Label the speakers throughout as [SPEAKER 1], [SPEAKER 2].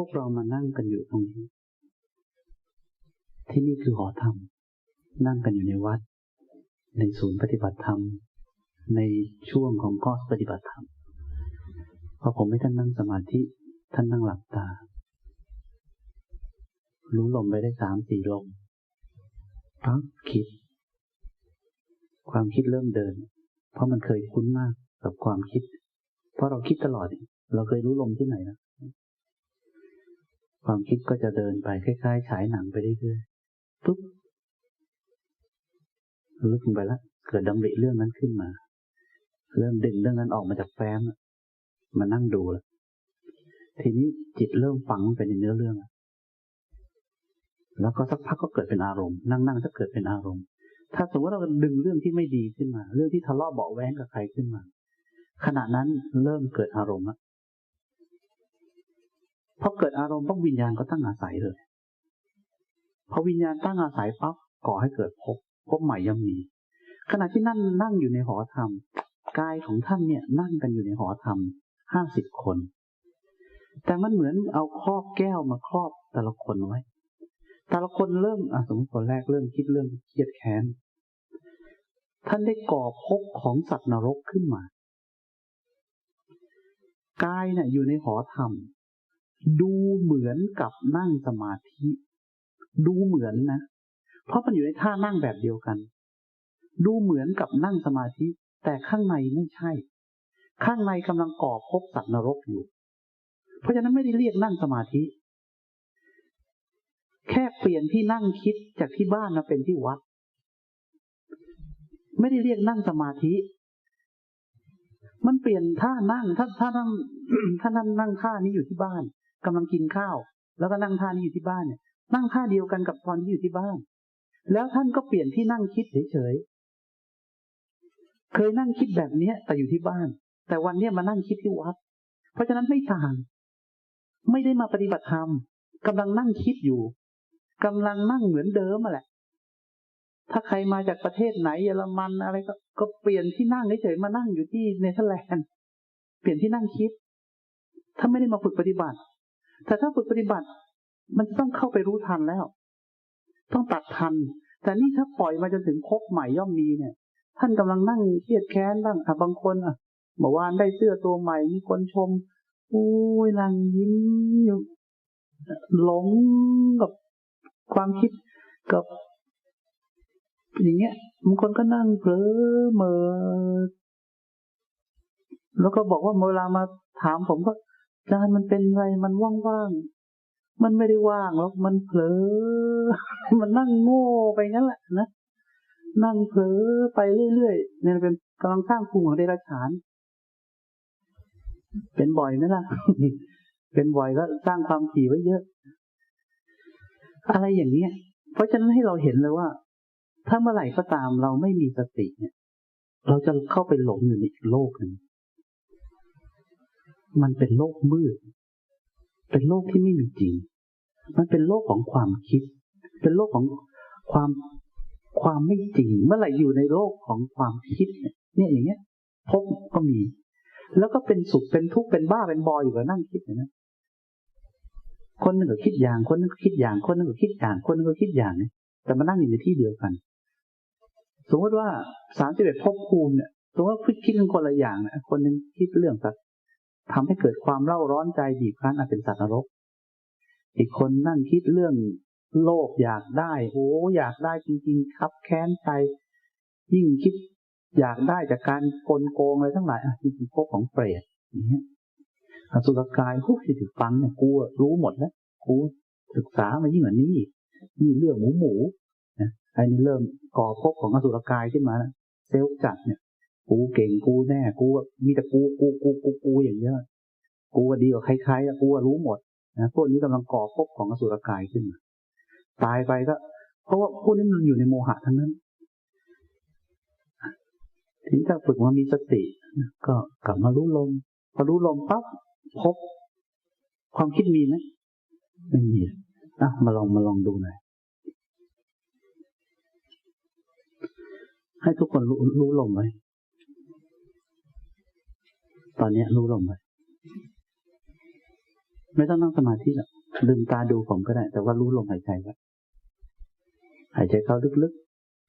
[SPEAKER 1] วกเรามานั่งกันอยู่ตรงนี้ ที่นี่คือหอธรรม นั่งกันอยู่ในวัด ในศูนย์ปฏิบัติธรรม ในช่วงของข้อปฏิบัติธรรมพอผมให้ท่านนั่งสมาธิ ท่านนั่งหลับตา รู้ลมไปได้สามสี่ลมปั๊บคิด ความคิดเริ่มเดิน เพราะมันเคยคุ้นมากกับความคิด เพราะเราคิดตลอด เราเคยรู้ลมที่ไหนนะ ความคิดก็จะเดินไปคล้ายๆฉายหนังไปเรื่อยๆปุ๊บลึกลงไปแล้วเกิดดำริเรื่องนั้นขึ้นมา เริ่มดึงเรื่องนั้นออกมาจากแฟ้มมานั่งดูแล้วทีนี้จิตเริ่มฝังไปในเนื้อเรื่อง แล้วก็สักพักก็เกิดเป็นอารมณ์ นั่งๆถ้าเกิดเป็นอารมณ์ ถ้าสมมติเราดึงเรื่องที่ไม่ดีขึ้นมา เรื่องที่ทะเลาะเบาแว้งกับใครขึ้นมา ขณะนั้นเริ่มเกิดอารมณ์แล้ว พอเกิดอารมณ์ต้องวิญญาณก็ตั้งอาศัยเลยพอวิญญาณตั้งอาศัยปั๊บก่อให้เกิดภพภพใหม่ย่อมมี ขณะที่นั่นนั่งอยู่ในหอธรรมกายของท่านเนี่ยนั่งกันอยู่ในหอธรรมห้าสิบคน แต่มันเหมือนเอาครอบแก้วมาครอบแต่ละคนไว้ แต่ละคนเริ่มอะสมมติคนแรกเริ่มคิดเรื่องเครียดแค้นท่านได้ก่อภพของสัตว์นรกขึ้นมากายเนี่ยอยู่ในหอธรรม ดูเหมือนกับนั่งสมาธิ ดูเหมือนนะ เพราะมันอยู่ในท่านั่งแบบเดียวกัน ดูเหมือนกับนั่งสมาธิ แต่ข้างในไม่ใช่ ข้างในกำลังก่อภพสัตว์นรกอยู่ เพราะฉะนั้นไม่ได้เรียกนั่งสมาธิ แค่เปลี่ยนที่นั่งคิดจากที่บ้านมาเป็นที่วัด ไม่ได้เรียกนั่งสมาธิ มันเปลี่ยนท่านั่ง ถ้าถ้านั่งถ้านั่งนั่งท่านี้อยู่ที่บ้าน กำลังกินข้าว แล้วก็นั่งท่านี้อยู่ที่บ้านเนี่ย นั่งท่าเดียวกันกับตอนที่อยู่ที่บ้าน แล้วท่านก็เปลี่ยนที่นั่งคิดเฉยๆ เคยนั่งคิดแบบเนี้ย แต่อยู่ที่บ้าน แต่วันเนี้ยมานั่งคิดที่วัด เพราะฉะนั้นไม่ต่าง ไม่ได้มาปฏิบัติธรรมกำลังนั่งคิดอยู่กำลังนั่งเหมือนเดิมแหละ ถ้าใครมาจากประเทศไหนเยอรมันอะไรก็ก็เปลี่ยนที่นั่งเฉยๆมานั่งอยู่ที่เนเธอร์แลนด์เปลี่ยนที่นั่งคิด ถ้าไม่ได้มาฝึกปฏิบัติ แต่ถ้าฝึกปฏิบัติ มันจะต้องเข้าไปรู้ทันแล้ว ต้องตัดทัน แต่นี่ถ้าปล่อยมาจนถึงพบใหม่ย่อมมีเนี่ย ท่านกำลังนั่งเครียดแค้นบ้างอะบางคนอะเมื่อวานได้เสื้อตัวใหม่มีคนชมโอ้ยนั่งยิ้มอยู่หลงกับความคิดกับ อย่างเงี้ยบางคนก็นั่งเผลอเมอแล้วก็บอกว่าเวลามาถามผมก็ จานมันเป็นไรมันว่างๆ มันไม่ได้ว่างหรอกมันเผลอ มันนั่งโง่ไปงั้นแหละนะนั่งเผลอไปเรื่อยๆเนี่ยเป็นกำลังสร้างภูมิของเดรัจฉาน เป็นบ่อยไหมล่ะ เป็นบ่อยก็สร้างความถี่ไว้เยอะ อะไรอย่างเนี้ย เพราะฉะนั้นให้เราเห็นเลยว่า ถ้าเมื่อไหร่ก็ตามเราไม่มีสติเนี่ย เราจะเข้าไปหลงอยู่ในโลกหนึ่ง มันเป็นโลกมืด เป็นโลกที่ไม่มีจริง มันเป็นโลกของความคิด เป็นโลกของความความไม่จริง เมื่อไหร่อยู่ในโลกของความคิด เนี่ยอย่างเงี้ยพบก็มี แล้วก็เป็นสุขเป็นทุกข์เป็นบ้าเป็นบอยอยู่กับนั่งคิดนั้นคนนึงก็คิดอย่าง คนนึงก็คิดอย่าง คนนึงก็คิดอย่าง คนนึงก็คิดอย่างเนี่ยแต่มานั่งอยู่ในที่เดียวกัน สมมติว่าสามสิบเอ็ดภพภูมิเนี่ยสมมติว่าคิดคิดคนละอย่างนะคนนึงคิดเรื่องสัตว์ ทำให้เกิดความเล่าร้อนใจบีบคั้นอาจเป็นสัตว์นรก อีกคนนั่งคิดเรื่องโลภอยากได้โอ้อยากได้จริง ๆ ครับแค้นใจ ยิ่งคิดอยากได้จากการกลโกงอะไรทั้งหลายอะจริงๆพวกของเปรตอย่างเงี้ยอสุรกายผู้ที่ถึกฟังเนี่ยกูรู้หมดแล้วกูศึกษามายิ่งกว่านี้นี่เรื่องหมูหมูนะไอ้นี่เริ่มก่อพบของอสุรกายขึ้นมาแล้วเซลล์จัดเนี่ย กูเก่งกูแน่กูมีแต่กูกูกูกูกูอย่างเงี้ยกูดีกว่าใครๆกูรู้หมดนะพวกนี้กำลังก่อภพของอสุรกายขึ้นตายไปก็ เพราะว่าพวกนี้มันอยู่ในโมหะทั้งนั้นถึงจะฝึกมามีสติ ก็กลับมารู้ลมพอรู้ลมปั๊บพบ ความคิดมีไหมไม่มีอะมาลองมาลองดูหน่อยให้ทุกคนรู้รู้ลมไว้ ตอนนี้รู้ลมไว้ไม่ต้องนั่งสมาธิหรอกลืมตาดูผมก็ได้ แต่ว่ารู้ลมหายใจไว้หายใจเข้าลึก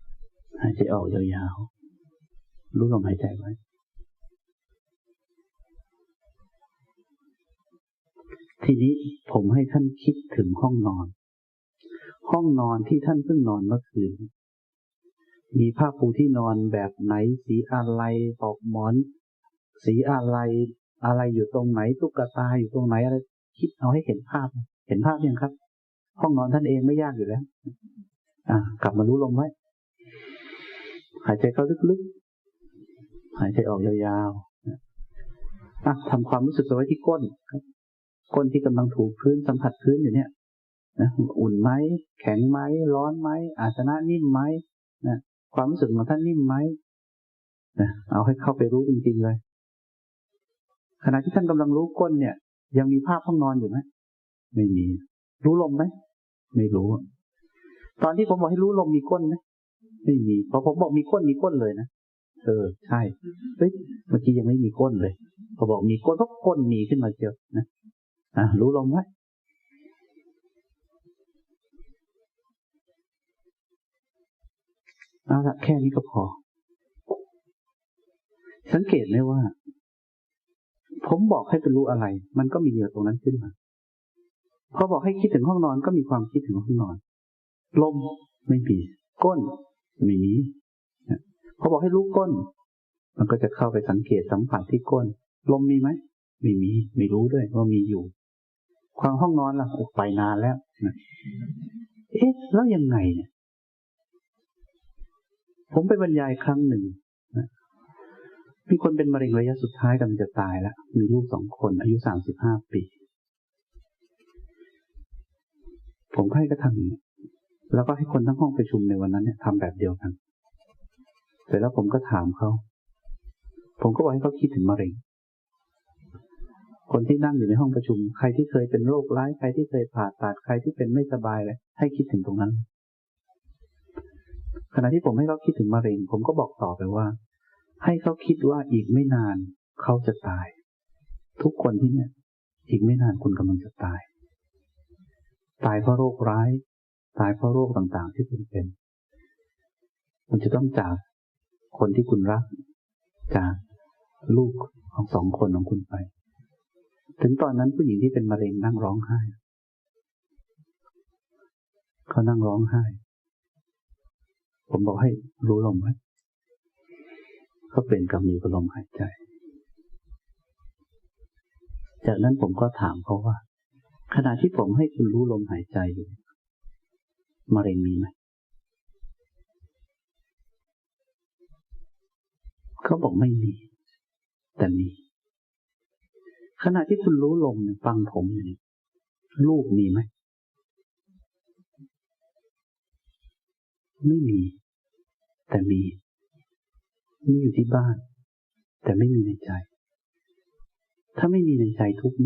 [SPEAKER 1] ๆ หายใจออกยาวๆ รู้ลมหายใจไว้ ทีนี้ผมให้ท่านคิดถึงห้องนอน ห้องนอนที่ท่านเพิ่งนอนเมื่อคืน มีผ้าปูที่นอนแบบไหนสีอะไรปอกหมอน สีอะไร อะไรอยู่ตรงไหนตุ๊กตาอยู่ตรงไหนอะไรคิดเอาให้เห็นภาพ เห็นภาพยังครับ ห้องนอนท่านเองไม่ยากอยู่แล้ว อ่ากลับมารู้ลมไว้หายใจเข้าลึกๆหายใจออกยาวๆอะทำความรู้สึกไปไว้ที่ก้นครับก้นที่กำลังถูกพื้นสัมผัสพื้นอยู่เนี่ยนะอุ่นไหมแข็งไหมร้อนไหมอาสนะนิ่มไหมนะความรู้สึกของท่านนิ่มไหมนะเอาให้เข้าไปรู้จริงๆเลย ขณะที่ท่านกำลังรู้ก้นเนี่ย ยังมีภาพห้องนอนอยู่ไหมไม่มี รู้ลมไหมไม่รู้ ตอนที่ผมบอกให้รู้ลมมีก้นไหมไม่มีพอผมบอกมีก้นมีก้นเลยนะเออใช่เฮ้ยเมื่อกี้ยังไม่มีก้นเลยพอบอกมีก้นก็ก้นมีขึ้นมาเจอนะอะรู้ลมไหมเอาละแค่นี้ก็พอ สังเกตไหมว่า ผมบอกให้ไปรู้อะไร มันก็มีเยอตรงนั้นขึ้นมาพอบอกให้คิดถึงห้องนอนก็มีความคิดถึงห้องนอน ลมไม่มีก้นไม่มีพอบอกให้รู้ก้น มันก็จะเข้าไปสังเกตสัมผัสที่ก้น ลมมีไหมไม่มีไม่รู้ด้วยว่ามีอยู่ ความห้องนอนล่ะไปนานแล้วนะเอ๊ะแล้วยังไงเนี่ยผมไปบรรยายครั้งหนึ่ง มีคนเป็นมะเร็งระยะสุดท้ายกำลังจะตายแล้ว มีลูกสองคนอายุสามสิบห้าปี ผมให้ก็ทำแล้วก็ให้คนทั้งห้องประชุมในวันนั้นเนี่ยทำแบบเดียวกัน เสร็จแล้วผมก็ถามเขา ผมก็บอกให้เขาคิดถึงมะเร็ง คนที่นั่งอยู่ในห้องประชุม ใครที่เคยเป็นโรคร้าย ใครที่เคยผ่าตัด ใครที่เป็นไม่สบายเลยให้คิดถึงตรงนั้น ขณะที่ผมให้เขาคิดถึงมะเร็ง ผมก็บอกต่อไปว่า ให้เขาคิดว่าอีกไม่นานเขาจะตาย ทุกคนที่เนี่ย อีกไม่นานคุณกำลังจะตาย ตายเพราะโรคร้าย ตายเพราะโรคต่างๆที่คุณเป็นมันจะต้องจากคนที่คุณรัก จากลูกของสองคนของคุณไป ถึงตอนนั้นผู้หญิงที่เป็นมะเร็งนั่งร้องไห้เขานั่งร้องไห้ ผมบอกให้รู้ลมไว้ เขาเป็นกรรมอกับลมหายใจ จากนั้นผมก็ถามเขาว่า ขณะที่ผมให้คุณรู้ลมหายใจอยู่มะเร็งมีไหมเขาบอกไม่มี แต่มี ขณะที่คุณรู้ลมเนี่ยฟังผมอยู่เนี่ยลูกมีไหมไม่มี แต่มี มีอยู่ที่บ้าน แต่ไม่มีในใจ ถ้าไม่มีในใจทุกไหม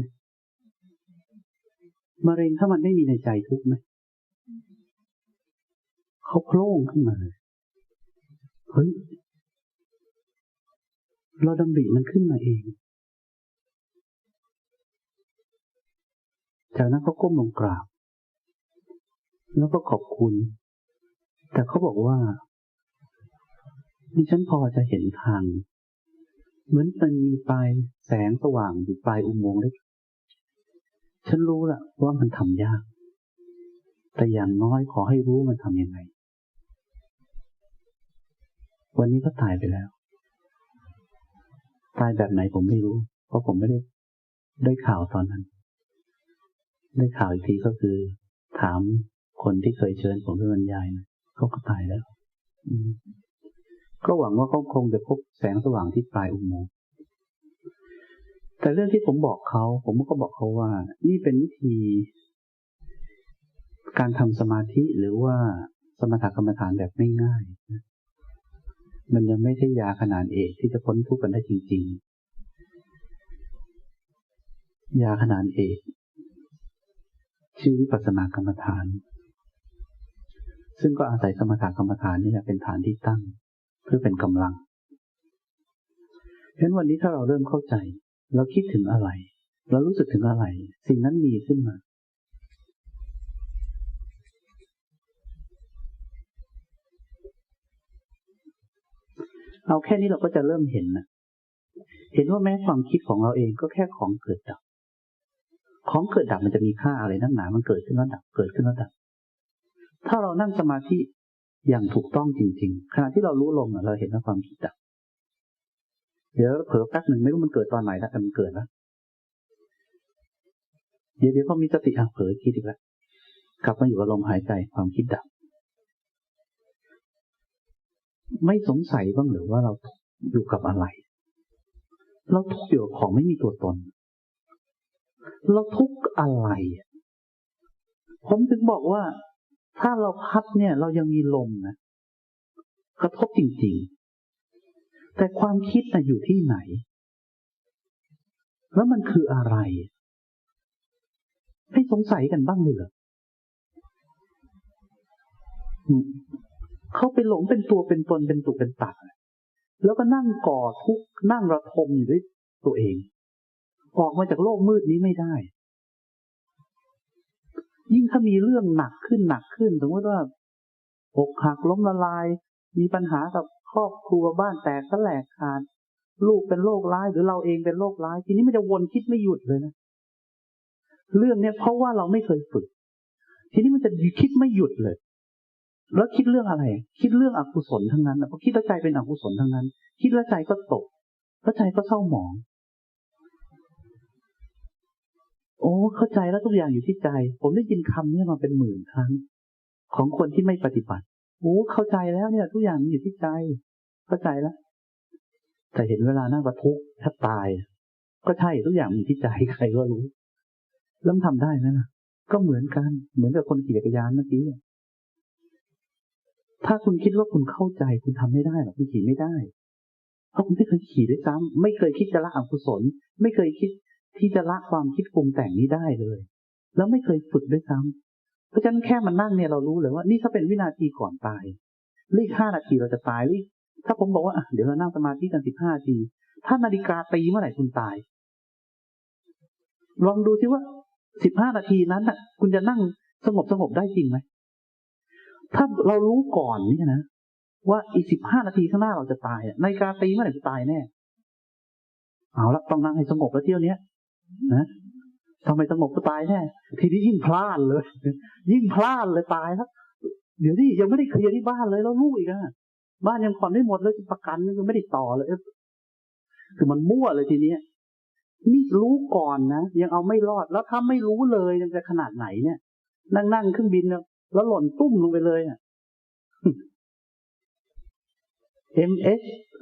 [SPEAKER 1] มะเร็งถ้ามันไม่มีในใจทุกไหมเขาโผล่ขึ้นมาเลยเฮ้ยเราดำริมันขึ้นมาเอง จากนั้นเขาก้มลงกราบ แล้วก็ขอบคุณ แต่เขาบอกว่า ดิฉันพอจะเห็นทาง เหมือนมันมีปลายแสงสว่างอยู่ปลายอุโมงค์เล็ก ฉันรู้ละว่ามันทำยาก แต่อย่างน้อยขอให้รู้มันทำยังไง วันนี้ก็ตายไปแล้ว ตายแบบไหนผมไม่รู้ เพราะผมไม่ได้ได้ข่าวตอนนั้น ได้ข่าวอีกทีก็คือ ถามคนที่เคยเชิญผมไปบรรยายนะเขาก็ตายแล้ว ก็หวังว่าเขาคงจะพบแสงสว่างที่ปลายอุโมงค์แต่เรื่องที่ผมบอกเขา ผมก็บอกเขาว่า นี่เป็นวิธี การทำสมาธิหรือว่าสมถกรรมฐานแบบไม่ง่ายมันยังไม่ใช่ยาขนาดเอกที่จะพ้นทุกข์กันได้จริง ๆ ยาขนาดเอกชื่อวิปัสสนากรรมฐาน ซึ่งก็อาศัยสมถกรรมฐานนี่แหละเป็นฐานที่ตั้ง เพื่อเป็นกำลังเพราะวันนี้ถ้าเราเริ่มเข้าใจ เราคิดถึงอะไร เรารู้สึกถึงอะไร สิ่งนั้นมีขึ้นมา เอาแค่นี้เราก็จะเริ่มเห็นนะเห็นว่าแม้ความคิดของเราเองก็แค่ของเกิดดับ ของเกิดดับมันจะมีค่าอะไรนักหนา มันเกิดขึ้นแล้วดับ เกิดขึ้นแล้วดับ ถ้าเรานั่งสมาธิ อย่างถูกต้องจริง ๆ ขณะที่เรารู้ลมเราเห็นว่าความคิดดับเดี๋ยวเผลอแป๊บหนึ่งไม่รู้มันเกิดตอนไหนแล้วแต่มันเกิดแล้วเดี๋ยวเดี๋ยวพอมีสติอะเผลอคิดอีกแล้วกลับมาอยู่กับลมหายใจความคิดดับ ไม่สงสัยบ้างหรือว่าเราอยู่กับอะไร เราทุกข์อยู่กับของไม่มีตัวตน เราทุกข์อะไร ผมถึงบอกว่า ถ้าเราพัดเนี่ย เรายังมีลมนะกระทบจริงๆ แต่ความคิดนะอยู่ที่ไหน แล้วมันคืออะไรไม่สงสัยกันบ้างเลยเหรอเขาไปหลงเป็นตัวเป็นตนเป็นตุเป็นตาแล้วก็นั่งก่อทุกข์นั่งระทมอยู่ด้วยตัวเอง ออกมาจากโลกมืดนี้ไม่ได้ ยิ่งถ้ามีเรื่องหนักขึ้นหนักขึ้นสมมติว่าอกหักล้มละลาย มีปัญหากับครอบครัวบ้านแตกแหลกขาดลูกเป็นโรคร้ายหรือเราเองเป็นโรคร้าย ทีนี้มันจะวนคิดไม่หยุดเลยนะเรื่องเนี้ยเพราะว่าเราไม่เคยฝึก ทีนี้มันจะคิดไม่หยุดเลย แล้วคิดเรื่องอะไร คิดเรื่องอกุศลทั้งนั้นเพราะคิดแล้วใจเป็นอกุศลทั้งนั้น คิดแล้วใจก็ตกแล้วใจก็เศร้าหมอง โอ้ เข้าใจแล้วทุกอย่างอยู่ที่ใจ ผมได้ยินคำนี้มาเป็นหมื่นครั้ง ของคนที่ไม่ปฏิบัติโอ้เข้าใจแล้วเนี่ย ทุกอย่างอยู่ที่ใจ เข้าใจแล้วแต่เห็นเวลานั่งประทุกแทบตาย ก็ใช่ทุกอย่างอยู่ที่ใจใครก็รู้แล้วทำได้ไหมล่ะ ก็เหมือนกัน เหมือนกับคนขี่จักรยานเมื่อกี้ถ้าคุณคิดว่าคุณเข้าใจคุณทำไม่ได้หรอกคุณขี่ไม่ได้ เพราะคุณไม่เคยขี่ด้วยซ้ำไม่เคยคิดจะละอกุศล ไม่เคยคิด ที่จะละความคิดปรุงแต่งนี้ได้เลย แล้วไม่เคยฝึกด้วยซ้ำเพราะฉะนั้นแค่มันนั่งเนี่ยเรารู้เลยว่านี่ถ้าเป็นวินาทีก่อนตายรีกห้านาทีเราจะตายรีบถ้าผมบอกว่าเดี๋ยวเรานั่งสมาธิกันสิบห้านาทีถ้านาฬิกาตีเมื่อไหร่คุณตาย ลองดูซิว่าสิบห้านาทีนั้นน่ะ คุณจะนั่งสงบสงบได้จริงไหมถ้าเรารู้ก่อนนี่นะว่าอีกสิบห้านาทีข้างหน้าเราจะตายในกาตีเมื่อไหร่จะตายแน่เอาละต้องนั่งให้สงบแล้วเที่ยวนี้ นะทำไมสงบก็ตายแน่ทีนี้ยิ่งพลาดเลย ยิ่งพลาดเลยตายครับเดี๋ยวนี่ยังไม่ได้เคลียร์ที่บ้านเลยแล้วลูกอีกอะบ้านยังผ่อนไม่หมดเลยประกันยังไม่ได้ต่อเลยคือมันมั่วเลยทีนี้นี่รู้ก่อนนะยังเอาไม่รอดแล้วถ้าไม่รู้เลยจะขนาดไหนเนี่ย นั่งนั่งเครื่องบินแล้วหล่นตุ้มลงไปเลยอะ MS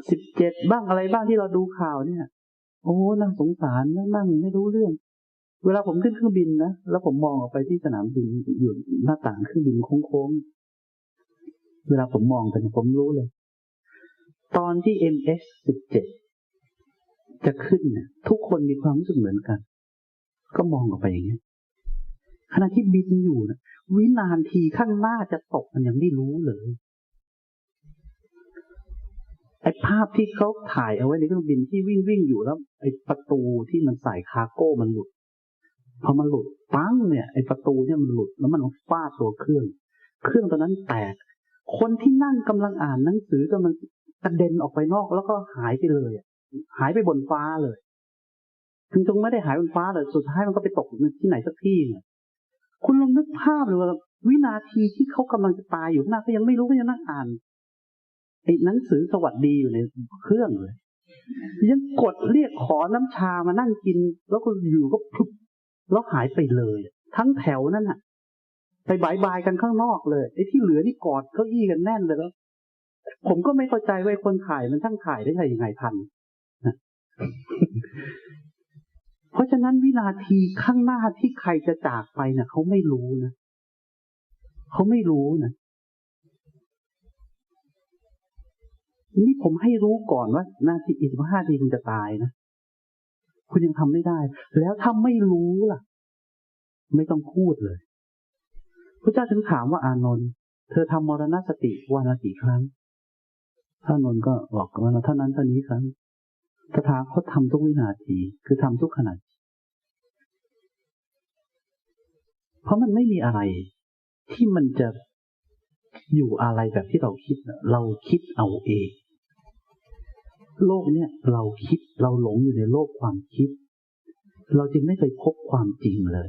[SPEAKER 1] สิบเจ็ดบ้างอะไรบ้างที่เราดูข่าวเนี่ย โอ้นั่งสงสารนั่งนั่งไม่รู้เรื่อง เวลาผมขึ้นเครื่องบินนะแล้วผมมองออกไปที่สนามบินอยู่หน้าต่างเครื่องบินโค้งๆเวลาผมมองไปผมรู้เลย ตอนที่ MS สิบเจ็ดจะขึ้นเนี่ยทุกคนมีความรู้สึกเหมือนกัน ก็มองออกไปอย่างนี้ขณะที่บินอยู่นะวินานทีข้างหน้าจะตกมันยังไม่รู้เลย ไอ้ภาพที่เขาถ่ายเอาไว้ในเครื่องบินที่วิ่งวิ่งอยู่แล้ว ไอ้ประตูที่มันใส่คาโก้มันหลุดพอมันหลุดปั้งเนี่ยไอ้ประตูเนี่ยมันหลุดแล้วมันฟาดตัวเครื่อง เครื่องตอนนั้นแตก คนที่นั่งกำลังอ่านหนังสือกำลังกระเด็นออกไปนอกแล้วก็หายไปเลยหายไปบนฟ้าเลยถึงตรงไม่ได้หายบนฟ้าเลยสุดท้ายมันก็ไปตกที่ไหนสักที่เนี่ยคุณลองนึกภาพเลยว่าวินาทีที่เขากำลังจะตายอยู่หน้าเขายังไม่รู้ก็ยังนั่งอ่าน ไอ้หนังสือสวัสดีอยู่ในเครื่องเลยยังกดเรียกขอน้ำชามานั่งกิน แล้วก็อยู่ก็พุบแล้วหายไปเลย ทั้งแถวนั่นน่ะไปบายบายกันข้างนอกเลยไอ้ที่เหลือนี่กอดเก้าอี้กันแน่นเลยแล้ว ผมก็ไม่เข้าใจว่าคนถ่ายมันช่างถ่ายได้ยังไงทันเพราะฉะนั้นวินาทีข้างหน้าที่ใครจะจากไปเนะ่ยเขาไม่รู้นะเขาไม่รู้นะ นี่ผมให้รู้ก่อนว่านาทีอีกห้าทีคุณจะตายนะ คุณยังทำไม่ได้ แล้วถ้าไม่รู้ล่ะ ไม่ต้องพูดเลย พระเจ้าถึงถามว่าอานนท์เธอทำมรณสติวันละกี่ครั้งพระนนท์ก็บอกว่าเท่านั้นเท่านี้ครั้งสถาคตทำทุกวินาที คือทำทุกขณะเพราะมันไม่มีอะไรที่มันจะอยู่อะไรแบบที่เราคิด เราคิดเอาเอง โลกเนี่ยเราคิดเราหลงอยู่ในโลกความคิด เราจึงไม่เคยพบความจริงเลย